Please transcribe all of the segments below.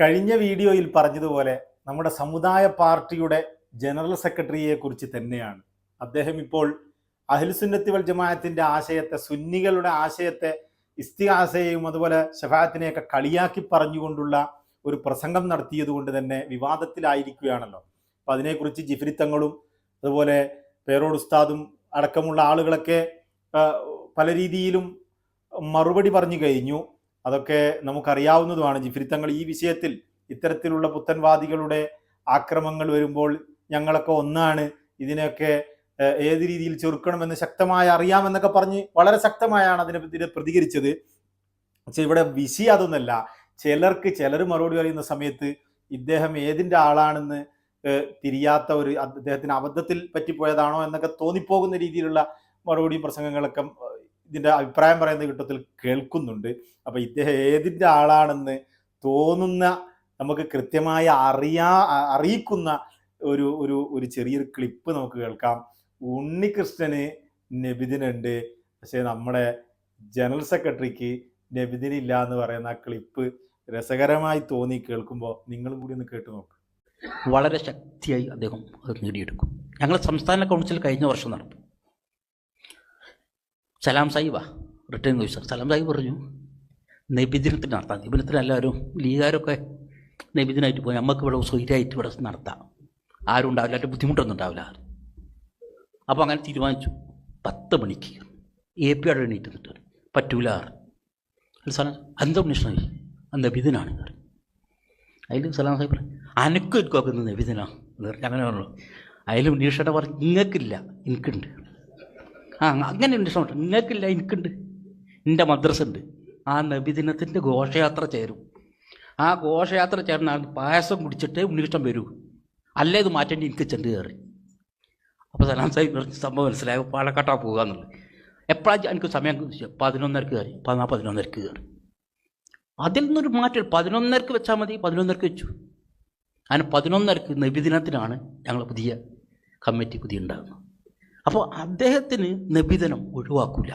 കഴിഞ്ഞ വീഡിയോയിൽ പറഞ്ഞതുപോലെ നമ്മുടെ സമുദായ പാർട്ടിയുടെ ജനറൽ സെക്രട്ടറിയെ കുറിച്ച് തന്നെയാണ്. അദ്ദേഹം ഇപ്പോൾ അഹിൽസുന്നത്തി വൽ ജമാഅത്തിന്റെ ആശയത്തെ സുന്നികളുടെ ആശയത്തെ ഇസ്തിഹാസയെയും അതുപോലെ ഷഫാത്തിനെയൊക്കെ കളിയാക്കി പറഞ്ഞുകൊണ്ടുള്ള ഒരു പ്രസംഗം നടത്തിയത് കൊണ്ട് തന്നെ വിവാദത്തിലായിരിക്കുകയാണല്ലോ. അപ്പൊ അതിനെക്കുറിച്ച് ജിഫ്രിത്തങ്ങളും അതുപോലെ പേരോട് ഉസ്താദും അടക്കമുള്ള ആളുകളൊക്കെ പല രീതിയിലും മറുപടി പറഞ്ഞു കഴിഞ്ഞു. അതൊക്കെ നമുക്കറിയാവുന്നതുമാണ്. ജിഫ്രി തങ്ങൾ ഈ വിഷയത്തിൽ ഇത്തരത്തിലുള്ള പുത്തൻവാദികളുടെ ആക്രമങ്ങൾ വരുമ്പോൾ ഞങ്ങളൊക്കെ ഒന്നാണ്. ഇതിനെയൊക്കെ ഏത് രീതിയിൽ ചെറുക്കണമെന്ന് ശക്തമായി അറിയാമെന്നൊക്കെ പറഞ്ഞ് വളരെ ശക്തമായാണ് അതിനെ പ്രതികരിച്ചത്. പക്ഷെ ഇവിടെ വിഷി അതൊന്നല്ല. ചിലർക്ക് ചിലർ മറുപടി പറയുന്ന സമയത്ത് ഇദ്ദേഹം ഏതിന്റെ ആളാണെന്ന് തിരിയാത്ത ഒരു അദ്ദേഹത്തിന് അബദ്ധത്തിൽ പറ്റിപ്പോയതാണോ എന്നൊക്കെ തോന്നിപ്പോകുന്ന രീതിയിലുള്ള മറുപടിയും പ്രസംഗങ്ങളൊക്കെ ഏഹ്, ഇതിന്റെ അഭിപ്രായം പറയുന്ന ഘട്ടത്തിൽ കേൾക്കുന്നുണ്ട്. അപ്പോൾ ഇദ്ദേഹം ഏതിന്റെ ആളാണെന്ന് തോന്നുന്ന നമുക്ക് കൃത്യമായി അറിയാ അറിയിക്കുന്ന ഒരു ഒരു ഒരു ചെറിയൊരു ക്ലിപ്പ് നമുക്ക് കേൾക്കാം. ഉണ്ണികൃഷ്ണന് നബിദിനുണ്ട്. പക്ഷേ നമ്മുടെ ജനറൽ സെക്രട്ടറിക്ക് നബിദിനില്ല എന്ന് പറയുന്ന ആ ക്ലിപ്പ് രസകരമായി തോന്നി കേൾക്കുമ്പോൾ നിങ്ങളും കൂടി ഒന്ന് കേട്ടു നോക്ക്. വളരെ ശക്തിയായി അദ്ദേഹം അത് നേടിയെടുക്കും. ഞങ്ങൾ സംസ്ഥാന കൗൺസിൽ കഴിഞ്ഞ വർഷം നടന്നു സലാം സാഹിബാ റിട്ടേൺ ഓഫീസർ സലാം സാഹിബ് പറഞ്ഞു നബിദിനത്തിന് നടത്താം. നബിദിനത്തിന് എല്ലാവരും ലീഗാരൊക്കെ നബിദിനായിട്ട് പോയി. നമുക്ക് ഇവിടെ സ്വൈര്യമായിട്ട് ഇവിടെ നടത്താം. ആരും ഉണ്ടാവില്ല അതിന്റെ ബുദ്ധിമുട്ടൊന്നും ഉണ്ടാവില്ല. അപ്പോൾ അങ്ങനെ തീരുമാനിച്ചു. പത്ത് മണിക്ക് എ പി അവിടെ എണീറ്റ് നിന്നിട്ട് പറ്റൂല അല്ല സലാം എന്താ അത് നബിദിനാണ്. അതിൽ സലാം സാഹിബ് അനക്കും എനിക്കൊക്കെ നബിദിനാണ് നബിദിനാ അങ്ങനെ പറഞ്ഞു. അതിൽ ഉണ്ണീഷയുടെ പറഞ്ഞു നിങ്ങൾക്കില്ല എനിക്കുണ്ട്. ആ അങ്ങനെ ഉണ്ട് ഉണ്ണീഷ നിങ്ങൾക്കില്ല എനിക്കുണ്ട്. എന്റെ മദ്രസ ഉണ്ട് ആ നബിദിനത്തിന്റെ ഘോഷയാത്ര ചേരും. ആ ഘോഷയാത്ര ചേർന്ന ആൾ പായസം കുടിച്ചിട്ട് ഉണ്ണികൃഷ്ണൻ വരൂ. അല്ലേ ഇത് മാറ്റേണ്ടി എനിക്ക് ചെണ്ട് കയറി. അപ്പോൾ സലാം സാഹിബ് പറഞ്ഞ സംഭവം മനസ്സിലായി. പാലക്കാട്ടാ പോകുക എന്നുള്ളത്. എപ്പോഴാണ് എനിക്ക് സമയം? പതിനൊന്നരക്ക് കയറി. പതിനാ പതിനൊന്നരക്ക് കയറി. അതിൽ നിന്നൊരു മാറ്റം പതിനൊന്നരക്ക് വെച്ചാൽ മതി. പതിനൊന്നരക്ക് വെച്ചു. അങ്ങനെ പതിനൊന്നരക്ക് നബിദിനത്തിനാണ് ഞങ്ങൾ പുതിയ കമ്മിറ്റി പുതിയ ഉണ്ടാകുന്നത് അപ്പോൾ അദ്ദേഹത്തിന് നിബിധനം ഒഴിവാക്കൂല.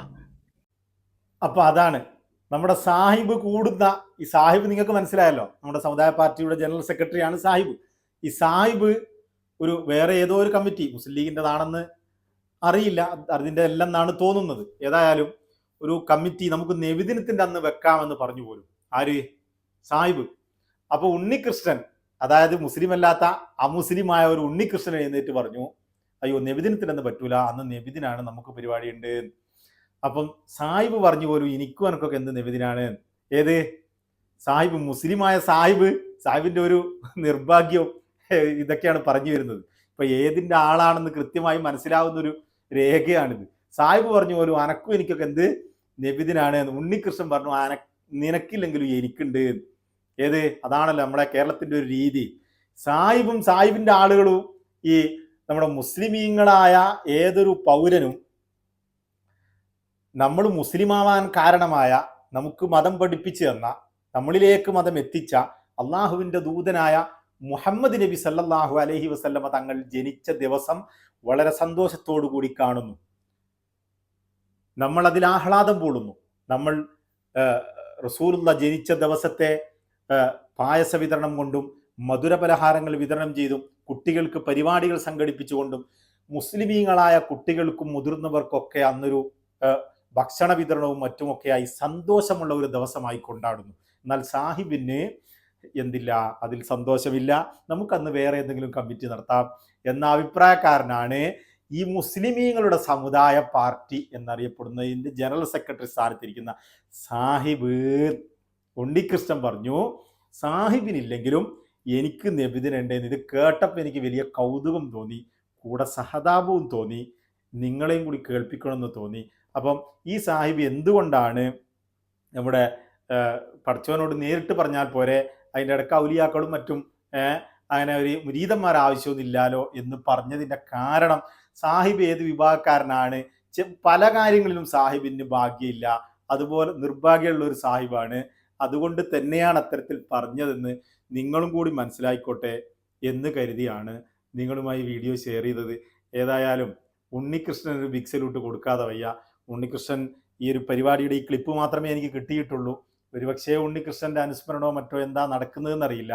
അപ്പോൾ അതാണ്. നമ്മുടെ സാഹിബ് കൂടുന്ന ഈ സാഹിബ് നിങ്ങൾക്ക് മനസ്സിലായല്ലോ. നമ്മുടെ സമുദായ പാർട്ടിയുടെ ജനറൽ സെക്രട്ടറിയാണ് സാഹിബ്. ഈ സാഹിബ് ഒരു വേറെ ഏതോ ഒരു കമ്മിറ്റി മുസ്ലിം ലീഗിന്റെതാണെന്ന് അറിയില്ല. അതിന്റെ എല്ലാം എന്നാണ് തോന്നുന്നത്. ഏതായാലും ഒരു കമ്മിറ്റി നമുക്ക് നബിദിനത്തിന്റെ അന്ന് വെക്കാമെന്ന് പറഞ്ഞു പോലും. ആര്? സാഹിബ്. അപ്പോൾ ഉണ്ണികൃഷ്ണൻ അതായത് മുസ്ലിം അല്ലാത്ത അമുസ്ലിമായ ഒരു ഉണ്ണികൃഷ്ണൻ എഴുന്നേറ്റ് പറഞ്ഞു. അയ്യോ നബിദിനത്തിനന്ന് പറ്റൂല. അന്ന് നബിദിനാണ് നമുക്ക് പരിപാടിയുണ്ട്. അപ്പം സാഹിബ് പറഞ്ഞു പോലും എനിക്കും എനക്കൊക്കെ എന്ത് നിവേദനാണ്? ഏത്? സാഹിബ് മുസ്ലിമായ സാഹിബ്? സാഹിബിന്റെ ഒരു നിർഭാഗ്യം ഇതൊക്കെയാണ് പറഞ്ഞു വരുന്നത്. ഇപ്പൊ ഏതിന്റെ ആളാണെന്ന് കൃത്യമായി മനസ്സിലാവുന്ന ഒരു രേഖയാണിത്. സാഹിബ് പറഞ്ഞു പോലും അനക്കും എനിക്കൊക്കെ എന്ത് നബിദിനാണ് ഉണ്ണികൃഷ്ണൻ പറഞ്ഞു അന നിനക്കില്ലെങ്കിലും എനിക്കുണ്ട്. ഏത്? അതാണല്ലോ നമ്മുടെ കേരളത്തിന്റെ ഒരു രീതി. സാഹിബും സാഹിബിന്റെ ആളുകളും ഈ നമ്മുടെ മുസ്ലിമീങ്ങളായ ഏതൊരു പൗരനും നമ്മൾ മുസ്ലിമാവാൻ കാരണമായ നമുക്ക് മതം പഠിപ്പിച്ചു തന്ന നമ്മളിലേക്ക് മതം എത്തിച്ച അള്ളാഹുവിന്റെ ദൂതനായ മുഹമ്മദ് നബി സല്ലാഹു അലഹി വസല്ലമ തങ്ങൾ ജനിച്ച ദിവസം വളരെ സന്തോഷത്തോടു കൂടി കാണുന്നു. നമ്മൾ അതിൽ ആഹ്ലാദം പൂളുന്നു നമ്മൾ റസൂലുള്ള ജനിച്ച ദിവസത്തെ പായസ വിതരണം കൊണ്ടും മധുരപലഹാരങ്ങൾ വിതരണം ചെയ്തും കുട്ടികൾക്ക് പരിപാടികൾ സംഘടിപ്പിച്ചുകൊണ്ടും മുസ്ലിമീങ്ങളായ കുട്ടികൾക്കും മുതിർന്നവർക്കൊക്കെ അന്നൊരു ഭക്ഷണ വിതരണവും മറ്റുമൊക്കെയായി സന്തോഷമുള്ള ഒരു ദിവസമായി കൊണ്ടാടുന്നു. എന്നാൽ സാഹിബിന് എന്തില്ല അതിൽ സന്തോഷമില്ല. നമുക്കന്ന് വേറെ എന്തെങ്കിലും കമ്മിറ്റി നടത്താം എന്ന അഭിപ്രായക്കാരനാണ് ഈ മുസ്ലിമീങ്ങളുടെ സമുദായ പാർട്ടി എന്നറിയപ്പെടുന്നതിന്റെ ജനറൽ സെക്രട്ടറി സ്ഥാനത്തിരിക്കുന്ന സാഹിബ്. ഉണ്ണികൃഷ്ണൻ പറഞ്ഞു സാഹിബിനില്ലെങ്കിലും എനിക്ക് നബിദിനുണ്ട് ഇത് കേട്ടപ്പോൾ എനിക്ക് വലിയ കൗതുകം തോന്നി കൂടെ സഹതാപവും തോന്നി നിങ്ങളെയും കൂടി കേൾപ്പിക്കണമെന്ന് തോന്നി. അപ്പം ഈ സാഹിബ് എന്തുകൊണ്ടാണ് നമ്മുടെ പഠിച്ചവനോട് നേരിട്ട് പറഞ്ഞാൽ പോരെ അതിന്റെ ഇടയ്ക്ക് ഔലിയാക്കളും മറ്റും അങ്ങനെ ഒരു മുരീതന്മാർ ആവശ്യമൊന്നുമില്ലാലോ എന്ന് പറഞ്ഞതിന്റെ കാരണം സാഹിബ് ഏത് വിഭാഗക്കാരനാണ്? പല കാര്യങ്ങളിലും സാഹിബിന് ഭാഗ്യമില്ല. അതുപോലെ നിർഭാഗ്യമുള്ള ഒരു സാഹിബാണ്. അതുകൊണ്ട് തന്നെയാണ് അത്തരത്തിൽ പറഞ്ഞതെന്ന് നിങ്ങളും കൂടി മനസ്സിലായിക്കോട്ടെ എന്ന് കരുതിയാണ് നിങ്ങളുമായി വീഡിയോ ഷെയർ ചെയ്തത്. ഏതായാലും ഉണ്ണികൃഷ്ണൻ ഒരു ബിഗ് കൊടുക്കാതെ വയ്യ. ഉണ്ണികൃഷ്ണൻ ഈ ഒരു പരിപാടിയുടെ ഈ ക്ലിപ്പ് മാത്രമേ എനിക്ക് കിട്ടിയിട്ടുള്ളൂ. ഒരുപക്ഷേ ഉണ്ണികൃഷ്ണന്റെ അനുസ്മരണോ മറ്റോ എന്താ നടക്കുന്നതെന്നറിയില്ല.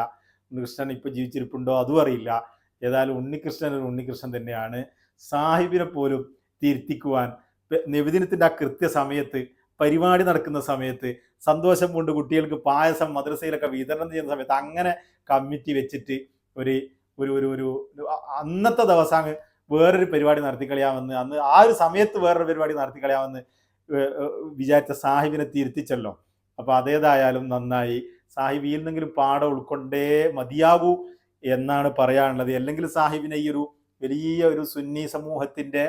ഉണ്ണികൃഷ്ണൻ ഇപ്പൊ ജീവിച്ചിരിപ്പുണ്ടോ അതും അറിയില്ല. ഏതായാലും ഉണ്ണികൃഷ്ണൻ ഒരു ഉണ്ണികൃഷ്ണൻ തന്നെയാണ്. സാഹിബിനെ പോലും തിരുത്തിക്കുവാൻ നബിദിനത്തിന്റെ ആ കൃത്യസമയത്ത് പരിപാടി നടക്കുന്ന സമയത്ത് സന്തോഷം കൊണ്ട് കുട്ടികൾക്ക് പായസം മദ്രസയിലൊക്കെ വിതരണം ചെയ്യുന്ന സമയത്ത് അങ്ങനെ കമ്മിറ്റി വെച്ചിട്ട് ഒരു ഒരു ഒരു ഒരു അന്നത്തെ ദിവസം അങ്ങ് വേറൊരു പരിപാടി നടത്തി കളയാമെന്ന് അന്ന് ആ ഒരു സമയത്ത് വേറൊരു പരിപാടി നടത്തി കളയാമെന്ന് ഏ- ഏ വിചാരിച്ച സാഹിബിനെ തിരുത്തിച്ചല്ലോ. അപ്പൊ അതേതായാലും നന്നായി. സാഹിബിയിൽ നിന്നെങ്കിലും പാഠം ഉൾക്കൊണ്ടേ മതിയാകൂ എന്നാണ് പറയാനുള്ളത്. അല്ലെങ്കിൽ സാഹിബിനെ ഈ ഒരു വലിയ ഒരു സുന്നി സമൂഹത്തിന്റെ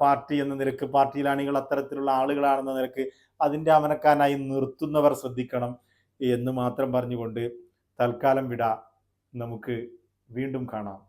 പാർട്ടി എന്ന നിലയ്ക്ക് പാർട്ടിയിൽ അത്തരത്തിലുള്ള ആളുകളാണെന്ന നിലയ്ക്ക് അതിന്റെ അമനക്കാനായി നിർത്തുന്നവർ ശ്രദ്ധിക്കണം എന്ന് മാത്രം പറഞ്ഞുകൊണ്ട് തൽക്കാലം വിട. നമുക്ക് വീണ്ടും കാണാം.